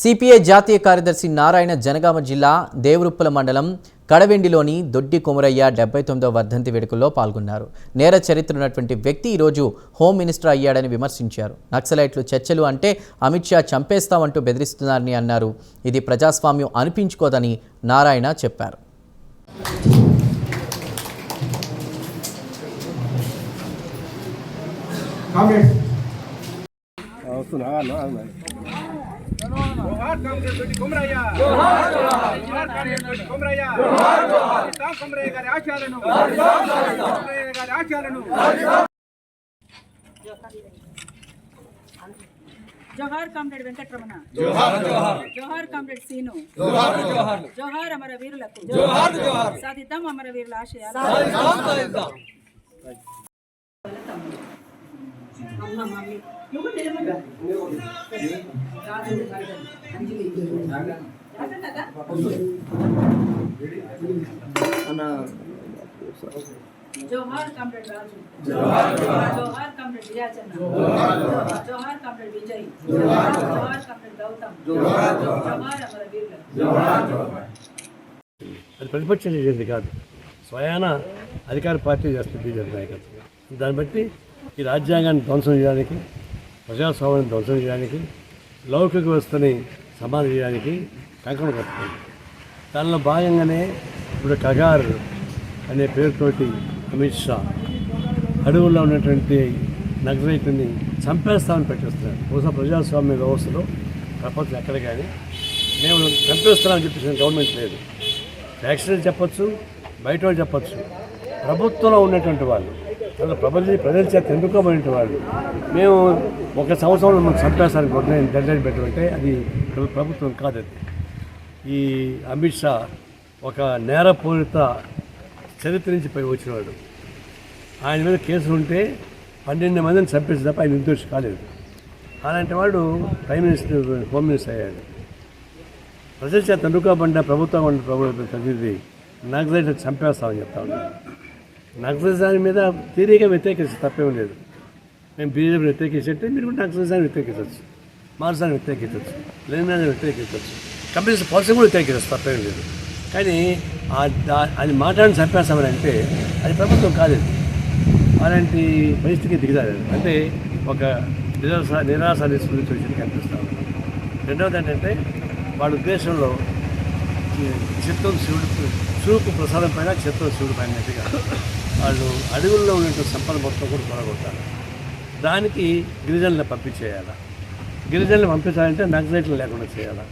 CPI జాతీయ కార్యదర్శి నారాయణ జనగామ జిల్లా దేవరుప్పల మండలం కడవెండిలోని దొడ్డి కొమరయ్య డెబ్బై తొమ్మిదవ వర్ధంతి వేడుకల్లో పాల్గొన్నారు. నేర చరిత్ర ఉన్నటువంటి వ్యక్తి ఈరోజు హోమ్ మినిస్టర్ అయ్యాడని విమర్శించారు. నక్సలైట్లు చర్చలు అంటే అమిత్ షా చంపేస్తామంటూ బెదిరిస్తున్నారని అన్నారు. ఇది ప్రజాస్వామ్యం అనిపించుకోదని నారాయణ చెప్పారు. జోహార్ కామ్రేడ్ వెంకటరమణ జోహార్ కామ్రేడ్ సీను జోహార్ అమర వీరులకు సాధిద్దాం అమర వీరుల ఆశయాలు అమ్మ మమ్మీ నువ్వు నిలబడు. రాజు, రాజు, అంజలి. రాజు కదా? జోహార్ కామ్రేడ్. రాజు జోహార్ జోహార్ కామ్రేడ్ విజయచంద్ర. జోహార్ జోహార్ కామ్రేడ్ విజయ్. జోహార్ జోహార్ కామ్రేడ్. గౌతమ్. జోహార్ జోహార్ అమర వీరులకు అది ప్రతిపక్షం చేసేది కాదు. స్వయాన అధికార పార్టీ చేస్తుంది బీజేపీ నాయకత్వం. దాన్ని బట్టి ఈ రాజ్యాంగాన్ని ధ్వంసం చేయడానికి ప్రజాస్వామ్యాన్ని ధ్వంసం చేయడానికి లౌకిక వ్యవస్థని సమాధి చేయడానికి కంకణం కట్టుకుంది. దానిలో భాగంగానే ఇప్పుడు కగార్ అనే పేరుతోటి అమిత్ షా అడవుల్లో ఉన్నటువంటి నగరైతుని చంపేస్తామని పెట్టేస్తున్నారు. బహుశా ప్రజాస్వామ్య వ్యవస్థలో ప్రపంచం ఎక్కడ కానీ మేము చంపేస్తున్నామని చెప్పేసిన గవర్నమెంట్ లేదు. యాక్సిడెంట్ చెప్పచ్చు బయట వాళ్ళు చెప్పచ్చు. ప్రభుత్వంలో ఉన్నటువంటి వాళ్ళు ప్రజలు ప్రజల చేత ఎన్నుకోబడిన వాళ్ళు మేము ఒక సంవత్సరంలో మనం చంపేస్తానికి నిర్ణయం డెడ్లైన్ పెట్టమంటే అది ప్రభుత్వం కాదు అది. ఈ అమిత్ షా ఒక నేరపూరిత చరిత్ర నుంచి పై వచ్చినవాడు. ఆయన మీద కేసులు ఉంటే పన్నెండు మందిని చంపేసి తప్ప ఆయన నిర్దోషి కాలేదు. అలాంటి వాడు ప్రైమ్ మినిస్టర్ హోమ్ మినిస్టర్ అయ్యాడు. ప్రజల చేత ఎన్నుకోబడిన ప్రభుత్వం ఉన్న ప్రభుత్వం చదివింది నాకు చంపేస్తామని చెప్తా ఉన్నాను నక్సలిజాన్ని మీద తీరిగా వ్యతిరేకించు తప్పేం లేదు. మేము బీజేపీ వ్యతిరేకించంటే మీరు కూడా నక్సలిజాన్ని వ్యతిరేకించవచ్చు. మార్సాన్ని వ్యతిరేకించవచ్చు. లెనినాన్ని వ్యతిరేకించవచ్చు. కమ్యూనిస్ట్ పాలసీ కూడా వ్యతిరేకించవచ్చు తప్పేం లేదు. కానీ అది మాట్లాడి చంపేస్తామని అంటే అది ప్రభుత్వం కాలేదు. అలాంటి పరిస్థితికి దిగజారు అంటే ఒక నిరాశ నిరాశ నిస్పృతి వచ్చి ఉంది. రెండవది ఏంటంటే వాళ్ళ ఉద్దేశంలో చిత్తం శివుడు చూపు ప్రసాదం పైన చిత్తం శివుడు పైన వాళ్ళు అడవుల్లో ఉన్నటువంటి సంపద మొత్తం కూడా కొనగొట్టాలి. దానికి గిరిజనులను పంపించేయాలి? గిరిజనులు పంపించాలంటే నక్సలైట్లు లేకుండా చేయాలి?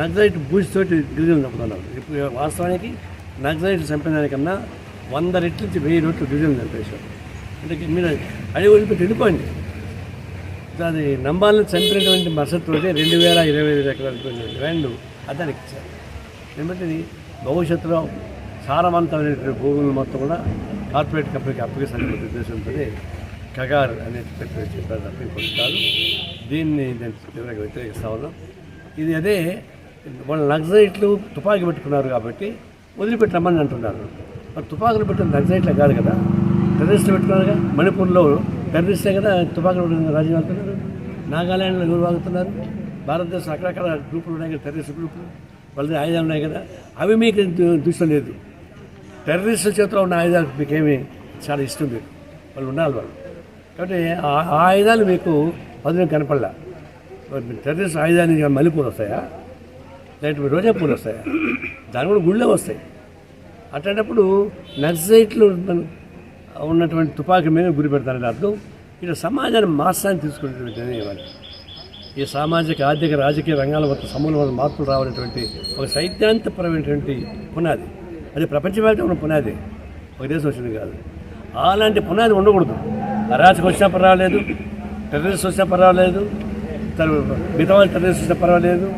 నక్సలైట్ బూజితోటి గిరిజనులు చంపుతున్నారు ఇప్పుడు వాస్తవానికి నక్సలైట్లు చంపేదానికన్నా వంద రెట్ల నుంచి వెయ్యి రెట్లు గిరిజనులు చంపేశారు. అంటే మీరు అడవి వదిలిపెట్టి వెళ్ళిపోయింది దాని నంబాలను చంపినటువంటి మరుసటి రెండు వేల ఇరవై ఐదు ఎకరాల ల్యాండ్ అతనికి ఇచ్చారు. ఎందుకంటే భవిష్యత్తులో సారవంతమైనటువంటి భూములు మొత్తం కూడా కార్పొరేట్ కంపెనీకి అప్పగిస్తానికి ఉద్దేశంతో కగార్ అనే పెట్టిన చెప్పారు తప్ప ఇంకోటి కాదు. దీన్ని నేను తీవ్రంగా వ్యతిరేకిస్తా ఉన్నాం ఇది అదే వాళ్ళు నక్సలైట్లు తుపాకీ పెట్టుకున్నారు కాబట్టి వదిలిపెట్టమని అంటున్నారు. మరి తుపాకులు పెట్టిన నక్సలైట్లే కాదు కదా? టెర్రరిస్టులు పెట్టుకున్నారుగా? మణిపూర్లో టెర్రరిస్టే కదా తుపాకులు పెట్టిన రాజ్యం వెళ్తున్నారు నాగాలాండ్లో ఎవరు వాగుతున్నారు భారతదేశం అక్కడక్కడ గ్రూపులు ఉన్నాయి కదా టెర్రరిస్ట్ గ్రూపులు. వాళ్ళ ఆయుధాలు ఉన్నాయి కదా. అవి మీకు దృష్టం లేదు. టెర్రరిస్టుల చేతిలో ఉన్న ఆయుధాలు మీకేమి చాలా ఇష్టం మీరు వాళ్ళు ఉండాలి వాళ్ళు. కాబట్టి ఆ ఆయుధాలు మీకు పదులు కనపడలా. టెర్రరిస్ట్ ఆయుధానికి మల్లెపూలు వస్తాయా? లేకపోతే రోజా పూలు వస్తాయా? దాని కూడా గుళ్ళే వస్తాయి. అట్లాంటప్పుడు నక్సలైట్లు ఉన్నటువంటి తుపాకీ మీద గురి పెడతారని అర్థం. ఇట్లా సమాజాన్ని మార్చాలని తీసుకునేటువంటి ఇవ్వాలి ఈ సామాజిక ఆర్థిక రాజకీయ రంగాల వద్ద సమూలమైన మార్పులు రావాలనేటువంటి ఒక సైద్ధాంతపరమైనటువంటి పునాది. అది ప్రపంచవ్యాప్తంగా ఉన్న పునాది. ఒక దేశం వచ్చింది కాదు. అలాంటి పునాది ఉండకూడదు. అరాచకం వచ్చినా పర్వాలేదు. టెర్రరిస్ట్ వచ్చినా పర్వాలేదు. తర్వాత మిగతా వాళ్ళు టెర్రరిస్ట్ వచ్చినా పర్వాలేదు.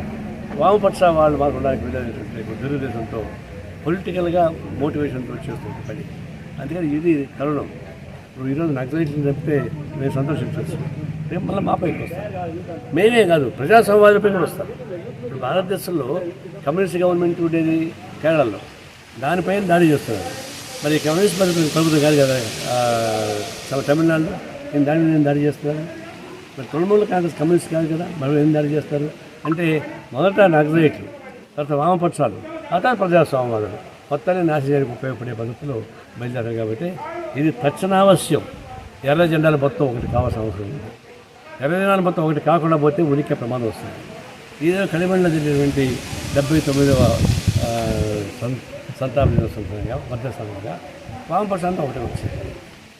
వామపక్ష వాళ్ళు మాకు ఉండడానికి వెళ్ళేటువంటి దురుద్దేశంతో పొలిటికల్గా మోటివేషన్తో చేస్తుంది పని. అందుకని ఇది కరుణం. ఇప్పుడు ఈరోజు నక్సలైట్ని చెప్తే నేను సంతోషించవచ్చు. రేపు మళ్ళీ మా పైకి వస్తారు. మేమే కాదు ప్రజా సంవాదాలపై కూడా వస్తారు ఇప్పుడు భారతదేశంలో కమ్యూనిస్ట్ గవర్నమెంట్ ఉండేది కేరళలో. దానిపైన దాడి చేస్తున్నారు. మరి కమ్యూనిస్ట్ ప్రభుత్వం ప్రభుత్వం కాదు కదా తమిళనాడులో. నేను దాని మీద దాడి చేస్తున్నాను మరి తృణమూల కాంగ్రెస్ కమ్యూనిస్ట్ కాదు కదా మరి ఏం దాడి చేస్తారు? అంటే మొదట నగరేట్లు తర్వాత వామపక్షాలు ఆ తర్వాత ప్రజాస్వామ్యవాదులు కొత్తనే నాశనానికి ఉపయోగపడే పద్ధతిలో బయలుదేరారు కాబట్టి ఇది తక్షణావశ్యం. ఎర్ర జెండాల మొత్తం ఒకటి కావాల్సిన అవసరం ఉంది ఎర్ర మొత్తం ఒకటి కాకుండా పోతే ఉనికి ప్రమాదం వస్తుంది. ఇదే కలిమండలో జరిగినటువంటి డెబ్బై తొమ్మిదవ సంతాప దినోత్సవంగా వర్ధస్థానంగా వామపక్ష అంతా ఒకటే వచ్చింది.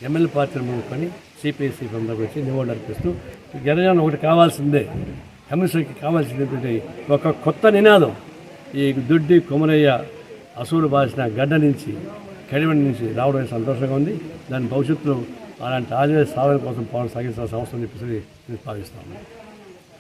ఎమ్మెల్యే పార్టీలు ముందుకొని సిపిఎస్సి అందరికి వచ్చి నివాళులు అర్పిస్తూ జనజన ఒకటి కావాల్సిందే కమ్యూనిస్టులకి కావాల్సినటువంటి ఒక కొత్త నినాదం. ఈ దొడ్డి కొమరయ్య అసూలు బాసిన గడ్డ నుంచి కడివండి నుంచి రావడం సంతోషంగా ఉంది. దాని భవిష్యత్తులో అలాంటి ఆదివేశ సాధన కోసం పోరాటం సాగించాల్సిన అవసరం చెప్పేసి నేను భావిస్తాను